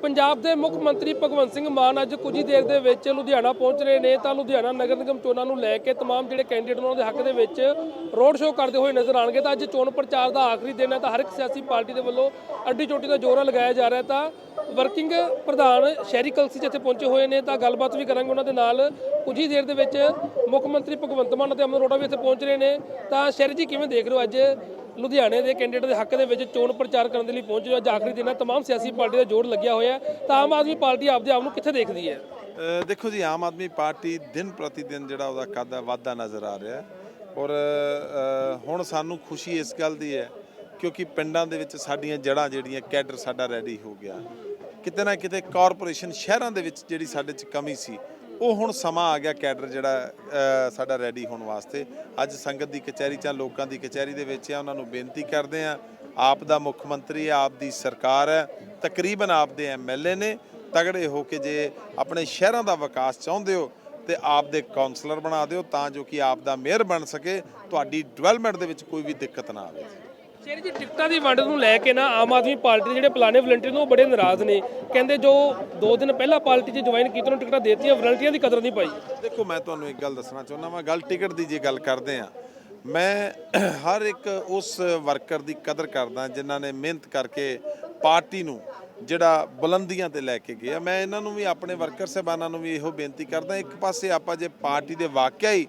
ਪੰਜਾਬ ਦੇ ਮੁੱਖ ਮੰਤਰੀ ਭਗਵੰਤ ਸਿੰਘ ਮਾਨ ਅੱਜ ਕੁਝ ਹੀ ਦੇਰ ਦੇ ਵਿੱਚ ਲੁਧਿਆਣਾ ਪਹੁੰਚ ਰਹੇ ਨੇ ਤਾਂ ਲੁਧਿਆਣਾ ਨਗਰ ਨਿਗਮ ਚੋਣਾਂ ਨੂੰ ਲੈ ਕੇ तमाम ਜਿਹੜੇ ਕੈਂਡੀਡੇਟ ਨੇ ਉਹਨਾਂ ਦੇ ਹੱਕ ਦੇ ਵਿੱਚ ਰੋਡ ਸ਼ੋਅ ਕਰਦੇ ਹੋਏ ਨਜ਼ਰ ਆਣਗੇ ਤਾਂ ਅੱਜ ਚੋਣ ਪ੍ਰਚਾਰ ਦਾ ਆਖਰੀ ਦਿਨ ਹੈ ਤਾਂ ਹਰ ਇੱਕ ਸਿਆਸੀ ਪਾਰਟੀ ਦੇ ਵੱਲੋਂ ਅੱਡੀ ਚੋਟੀ ਦਾ ਜੋਰਾ ਲਗਾਇਆ ਜਾ ਰਿਹਾ ਹੈ ਤਾਂ ਵਰਕਿੰਗ ਪ੍ਰਧਾਨ ਸ਼ਹਿਰੀ ਕਲਸੀ ਜਿੱਥੇ ਪਹੁੰਚੇ ਹੋਏ ਨੇ ਤਾਂ ਗੱਲਬਾਤ ਵੀ ਕਰਾਂਗੇ ਉਹਨਾਂ ਦੇ ਨਾਲ ਕੁਝ ਹੀ ਦੇਰ ਦੇ ਵਿੱਚ ਮੁੱਖ ਮੰਤਰੀ ਭਗਵੰਤ ਮਾਨ ਅਤੇ ਅਮਨ ਅਰੋੜਾ ਵੀ ਇੱਥੇ ਪਹੁੰਚ ਰਹੇ ਨੇ ਤਾਂ ਸ਼ਹਿਰੀ ਜੀ ਕਿਵੇਂ ਦੇਖ ਰਹੇ ਹੋ ਅੱਜ ਲੁਧਿਆਣੇ ਦੇ ਕੈਂਡੀਡੇਟ ਦੇ ਹੱਕ ਦੇ ਵਿੱਚ ਚੋਣ ਪ੍ਰਚਾਰ ਕਰਨ ਦੇ ਲਈ ਪਹੁੰਚੇ ਹੋ ਅੱਜ ਆਖਰੀ ਦਿਨ ਹੈ तमाम ਸਿਆਸੀ ਪਾਰਟੀ ਦਾ ਜੋਰ ਲੱਗਿਆ ਹੋਇਆ ਹੈ ਤਾਂ ਆਮ ਆਦਮੀ ਪਾਰਟੀ ਆਪਦੇ ਆਪ ਨੂੰ ਕਿੱਥੇ ਦੇਖਦੀ ਹੈ ਅ, ਦੇਖੋ ਜੀ ਆਮ ਆਦਮੀ ਪਾਰਟੀ ਦਿਨ ਪ੍ਰਤੀ ਦਿਨ ਜਿਹੜਾ ਉਹਦਾ ਕੱਦ ਹੈ ਵਾਧਾ ਨਜ਼ਰ ਆ ਰਿਹਾ ਹੈ ਔਰ ਅ, ਹੁਣ ਸਾਨੂੰ ਖੁਸ਼ੀ ਇਸ ਗੱਲ ਦੀ ਹੈ ਕਿਉਂਕਿ ਪਿੰਡਾਂ ਦੇ ਵਿੱਚ ਸਾਡੀਆਂ ਜੜ੍ਹਾਂ ਜਿਹੜੀਆਂ ਕੈਡਰ ਸਾਡਾ ਰੈਡੀ ਹੋ ਗਿਆ ਕਿਤੇ ਨਾ ਕਿਤੇ ਕਾਰਪੋਰੇਸ਼ਨ ਸ਼ਹਿਰਾਂ ਦੇ ਵਿੱਚ ਜਿਹੜੀ ਸਾਡੇ 'ਚ ਕਮੀ ਸੀ ਉਹ ਹੁਣ ਸਮਾਂ ਆ ਗਿਆ ਕੈਡਰ ਜਿਹੜਾ ਸਾਡਾ ਰੈਡੀ ਹੋਣ ਵਾਸਤੇ। ਅੱਜ ਸੰਗਤ ਦੀ ਕਚਹਿਰੀ ਚ ਲੋਕਾਂ ਦੀ ਕਚਹਿਰੀ ਦੇ ਵਿੱਚ ਆ, ਉਹਨਾਂ ਨੂੰ ਬੇਨਤੀ ਕਰਦੇ ਆ। ਆਪ ਦਾ ਮੁੱਖ ਮੰਤਰੀ ਹੈ ਆਪ ਦੀ ਸਰਕਾਰ ਹੈ ਤਕਰੀਬਨ ਆਪ ਦੇ ਐਮਐਲਏ ਨੇ ਤਗੜੇ ਹੋ ਕੇ ਜੇ ਆਪਣੇ ਸ਼ਹਿਰਾਂ ਦਾ ਵਿਕਾਸ ਚਾਹੁੰਦੇ ਹੋ, ਤੇ ਆਪ ਦੇ ਕਾਉਂਸਲਰ ਬਣਾ ਦਿਓ ਤਾਂ ਜੋ ਕਿ ਆਪ ਦਾ ਮੇਅਰ ਬਣ ਸਕੇ। ਤੁਹਾਡੀ ਡਿਵੈਲਪਮੈਂਟ ਦੇ ਵਿੱਚ ਕੋਈ ਵੀ ਦਿੱਕਤ ਨਾ ਆਵੇ। ਸ਼ੇਰੀ ਜੀ, ਟਿਕਟਾਂ ਦੀ ਵੰਡ ਨੂੰ ਲੈ ਕੇ ਨਾ ਆਮ ਆਦਮੀ ਪਾਰਟੀ ਦੇ ਜਿਹੜੇ ਪੁਰਾਣੇ ਵਲੰਟੀਅਰ ਨੇ ਉਹ ਬੜੇ ਨਾਰਾਜ਼ ਨੇ। ਕਹਿੰਦੇ ਜੋ 2 ਦਿਨ ਪਹਿਲਾਂ ਪਾਰਟੀ 'ਚ ਜੁਆਇਨ ਕੀਤੇ ਨੂੰ ਟਿਕਟਾਂ ਦੇਤੀਆਂ, ਵਲੰਟੀਅਰਾਂ ਦੀ ਕਦਰ ਨਹੀਂ ਪਾਈ। ਦੇਖੋ, ਮੈਂ ਤੁਹਾਨੂੰ ਇੱਕ ਗੱਲ ਦੱਸਣਾ ਚਾਹੁੰਦਾ ਮੈਂ ਗੱਲ ਟਿਕਟ ਦੀ ਜੇ ਗੱਲ ਕਰਦੇ ਆ, ਮੈਂ ਹਰ ਇੱਕ ਉਸ ਵਰਕਰ ਦੀ ਕਦਰ ਕਰਦਾ ਜਿਨ੍ਹਾਂ ਨੇ ਮਿਹਨਤ ਕਰਕੇ ਪਾਰਟੀ ਨੂੰ ਜਿਹੜਾ ਬੁਲੰਦੀਆਂ ਤੇ ਲੈ ਕੇ ਗਿਆ। ਮੈਂ ਇਹਨਾਂ ਨੂੰ ਵੀ, ਆਪਣੇ ਵਰਕਰ ਸਹਿਬਾਨਾਂ ਨੂੰ ਵੀ ਇਹੋ ਬੇਨਤੀ ਕਰਦਾ, ਇੱਕ ਪਾਸੇ ਆਪਾਂ ਜੇ ਪਾਰਟੀ ਦੇ ਵਾਕਿਆ ਹੀ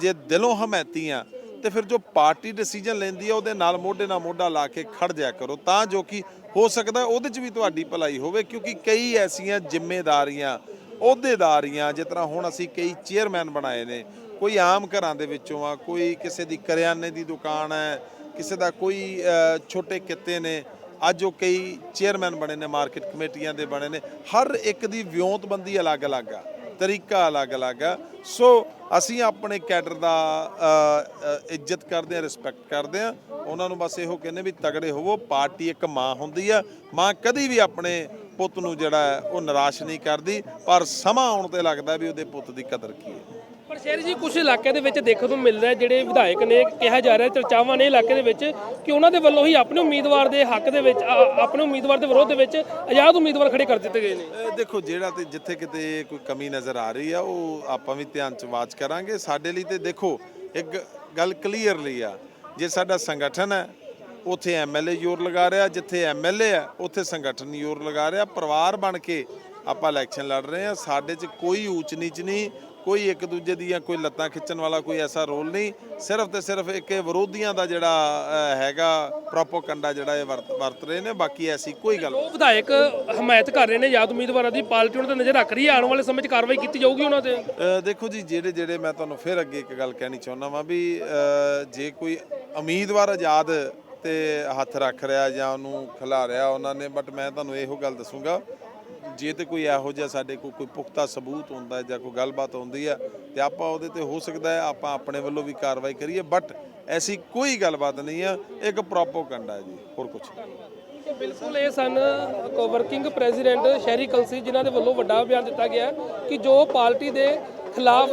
ਜੇ ਦਿਲੋਂ ਹਮੈਤੀ ਆ ਤੇ ਫਿਰ ਜੋ ਪਾਰਟੀ ਡਿਸੀਜਨ ਲੈਂਦੀ ਹੈ ਉਹਦੇ ਨਾਲ ਮੋਢੇ ਨਾਲ ਮੋਢਾ ਲਾ ਕੇ ਖੜ ਜਾਇਆ ਕਰੋ। ਤਾਂ ਜੋ ਕਿ ਹੋ ਸਕਦਾ ਉਹਦੇ 'ਚ ਵੀ ਤੁਹਾਡੀ ਭਲਾਈ ਹੋਵੇ, ਕਿਉਂਕਿ ਕਈ ਐਸੀਆਂ ਜ਼ਿੰਮੇਵਾਰੀਆਂ ਅਹੁਦੇਦਾਰੀਆਂ, ਜਿਸ ਤਰ੍ਹਾਂ ਹੁਣ ਅਸੀਂ ਕਈ ਚੇਅਰਮੈਨ ਬਣਾਏ ਨੇ, ਕੋਈ ਆਮ ਘਰਾਂ ਦੇ ਵਿੱਚੋਂ ਆ, ਕੋਈ ਕਿਸੇ ਦੀ ਕਰਿਆਨੇ ਦੀ ਦੁਕਾਨ ਹੈ, ਕਿਸੇ ਦਾ ਕੋਈ ਛੋਟੇ ਕਿੱਤੇ ਨੇ, ਅੱਜ ਉਹ ਕਈ ਚੇਅਰਮੈਨ ਬਣੇ ਨੇ ਮਾਰਕੀਟ ਕਮੇਟੀਆਂ ਦੇ ਬਣੇ ਨੇ, ਹਰ ਇੱਕ ਦੀ ਵਿਉਂਤਬੰਦੀ ਅਲੱਗ-ਅਲੱਗ ਆ। ਤਰੀਕਾ ਅਲੱਗ-ਅਲੱਗ ਆ। ਸੋ ਅਸੀਂ ਆਪਣੇ ਕੈਡਰ ਦਾ ਇੱਜ਼ਤ ਕਰਦੇ ਆ ਰਿਸਪੈਕਟ ਕਰਦੇ ਆ ਉਹਨਾਂ ਨੂੰ ਬਸ ਇਹੋ ਕਹਿੰਦੇ ਵੀ ਤਗੜੇ ਹੋਵੋ, ਪਾਰਟੀ ਇੱਕ ਮਾਂ ਹੁੰਦੀ ਆ। ਮਾਂ ਕਦੀ ਵੀ ਆਪਣੇ ਪੁੱਤ ਨੂੰ ਜਿਹੜਾ ਉਹ ਨਿਰਾਸ਼ ਨਹੀਂ ਕਰਦੀ ਪਰ ਸਮਾਂ ਆਉਣ ਤੇ ਲੱਗਦਾ ਵੀ ਉਹਦੇ ਪੁੱਤ ਦੀ ਕਦਰ ਕੀ ਹੈ। ਪਰ ਸ਼ੇਰੀ ਜੀ ਕੁਝ ਇਲਾਕਿਆਂ ਦੇ ਵਿੱਚ ਦੇਖਣ ਨੂੰ ਮਿਲ ਰਿਹਾ ਜਿਹੜੇ ਵਿਧਾਇਕ ਨੇ ਕਿਹਾ ਜਾ ਰਿਹਾ ਚਰਚਾਵਾਂ ਨੇ ਇਲਾਕੇ ਦੇ ਵਿੱਚ ਕਿ ਉਹਨਾਂ ਦੇ ਵੱਲੋਂ ਹੀ ਆਪਣੇ ਉਮੀਦਵਾਰ ਦੇ ਹੱਕ ਦੇ ਵਿੱਚ ਆਪਣੇ ਉਮੀਦਵਾਰ ਦੇ ਵਿਰੋਧ ਦੇ ਵਿੱਚ ਆਜ਼ਾਦ ਉਮੀਦਵਾਰ ਖੜੇ ਕਰ ਦਿੱਤੇ ਗਏ ਨੇ। ਦੇਖੋ ਜਿਹੜਾ ਤੇ ਜਿੱਥੇ ਕਿਤੇ ਕੋਈ ਕਮੀ ਨਜ਼ਰ ਆ ਰਹੀ ਆ ਉਹ ਆਪਾਂ ਵੀ ਧਿਆਨ ਚ ਵਾਚ ਕਰਾਂਗੇ। ਸਾਡੇ ਲਈ ਤੇ ਦੇਖੋ ਇੱਕ ਗੱਲ ਕਲੀਅਰਲੀ ਆ ਜੇ ਸਾਡਾ ਸੰਗਠਨ ਹੈ ਉੱਥੇ ਐਮਐਲਏ ਜ਼ੋਰ ਲਗਾ ਰਿਹਾ ਜਿੱਥੇ ਐਮਐਲਏ ਹੈ ਉੱਥੇ ਸੰਗਠਨ ਜ਼ੋਰ ਲਗਾ ਰਿਹਾ ਪਰਿਵਾਰ ਬਣ ਕੇ ਆਪਾਂ ਇਲੈਕਸ਼ਨ ਲੜ ਰਹੇ ਆ ਸਾਡੇ 'ਚ ਕੋਈ ਊਚ ਨੀਚ ਨਹੀਂ ਕੋਈ ਇੱਕ ਦੂਜੇ ਦੀਆਂ ਕੋਈ ਲੱਤਾਂ ਖਿੱਚਣ ਵਾਲਾ ਕੋਈ ਐਸਾ ਰੋਲ ਨਹੀਂ। ਸਿਰਫ ਤੇ ਸਿਰਫ ਇੱਕ ਵਿਰੋਧੀਆਂ ਦਾ ਜਿਹੜਾ ਹੈਗਾ ਪ੍ਰੋਪੋਗੰਡਾ ਜਿਹੜਾ ਇਹ ਵਰਤ ਵਰਤ ਰਹੇ ਨੇ ਬਾਕੀ ਐਸੀ ਕੋਈ ਗੱਲ ਉਹ ਵਿਧਾਇਕ ਹਮਾਇਤ ਕਰ ਰਹੇ ਨੇ ਆਜ਼ਾਦ ਉਮੀਦਵਾਰਾਂ ਦੀ ਪਾਰਟੀ ਉਹਨਾਂ ਤੇ ਨਜ਼ਰ ਰੱਖ ਰਹੀ ਹੈ ਆਉਣ ਵਾਲੇ ਸਮੇਂ 'ਚ ਕਾਰਵਾਈ ਕੀਤੀ ਜਾਊਗੀ ਉਹਨਾਂ ਤੇ? ਦੇਖੋ ਜੀ ਜਿਹੜੇ ਜਿਹੜੇ ਮੈਂ ਤੁਹਾਨੂੰ ਫਿਰ ਅੱਗੇ ਇੱਕ ਗੱਲ ਕਹਿਣੀ ਚਾਹੁੰਦਾ ਵਾਂ ਵੀ ਜੇ ਕੋਈ ਉਮੀਦਵਾਰ ਆਜ਼ਾਦ ਤੇ ਹੱਥ ਰੱਖ ਰਿਹਾ ਜਾਂ ਉਹਨੂੰ ਖਿਲਾ ਰਿਹਾ ਉਹਨਾਂ ਨੇ ਬਟ ਮੈਂ ਤੁਹਾਨੂੰ ਇਹੋ ਗੱਲ ਦੱਸੂਗਾ, ਜੇ ਤੇ ਕੋਈ ਇਹੋ ਜਿਹਾ ਸਾਡੇ ਕੋਲ ਕੋਈ ਪੁਖਤਾ ਸਬੂਤ ਹੁੰਦਾ ਜਾਂ ਕੋਈ ਗੱਲਬਾਤ ਹੁੰਦੀ ਹੈ ਤੇ ਆਪਾਂ ਉਹਦੇ ਤੇ ਹੋ ਸਕਦਾ ਹੈ ਆਪਾਂ ਆਪਣੇ ਵੱਲੋਂ ਵੀ ਕਾਰਵਾਈ ਕਰੀਏ ਬਟ ਐਸੀ ਕੋਈ ਗੱਲਬਾਤ ਨਹੀਂ ਹੈ ਇੱਕ ਪ੍ਰੋਪੋਗੰਡਾ ਹੈ ਜੀ, ਹੋਰ ਕੁਝ ਕਿ ਬਿਲਕੁਲ ਇਹ ਸਨ ਵਰਕਿੰਗ ਪ੍ਰੈਜ਼ੀਡੈਂਟ ਸ਼ਹਿਰੀ ਕਲਸੀ, ਜਿਨ੍ਹਾਂ ਦੇ ਵੱਲੋਂ ਵੱਡਾ ਬਿਆਨ ਦਿੱਤਾ ਗਿਆ ਕਿ ਜੋ ਪਾਰਟੀ ਦੇ ਖਿਲਾਫ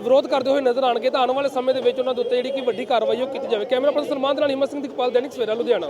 ਵਿਰੋਧ ਕਰਦੇ ਹੋਏ ਨਜ਼ਰ ਆਣਗੇ ਤਾਂ ਆਉਣ ਵਾਲੇ ਸਮੇਂ ਦੇ ਵਿੱਚ ਉਹਨਾਂ ਦੇ ਉੱਤੇ ਜਿਹੜੀ ਕਿ ਵੱਡੀ ਕਾਰਵਾਈ ਉਹ ਕੀਤੀ ਜਾਵੇ। ਕੈਮਰਾ ਪਰਸਨ ਸਲਮਾਨ ਦੇ ਨਾਲ ਹਿੰਮਤ ਸਿੰਘ ਦਿਕਪਾਲ ਦੈਨਿਕ ਸਵੇਰਾ, ਲੁਧਿਆਣਾ।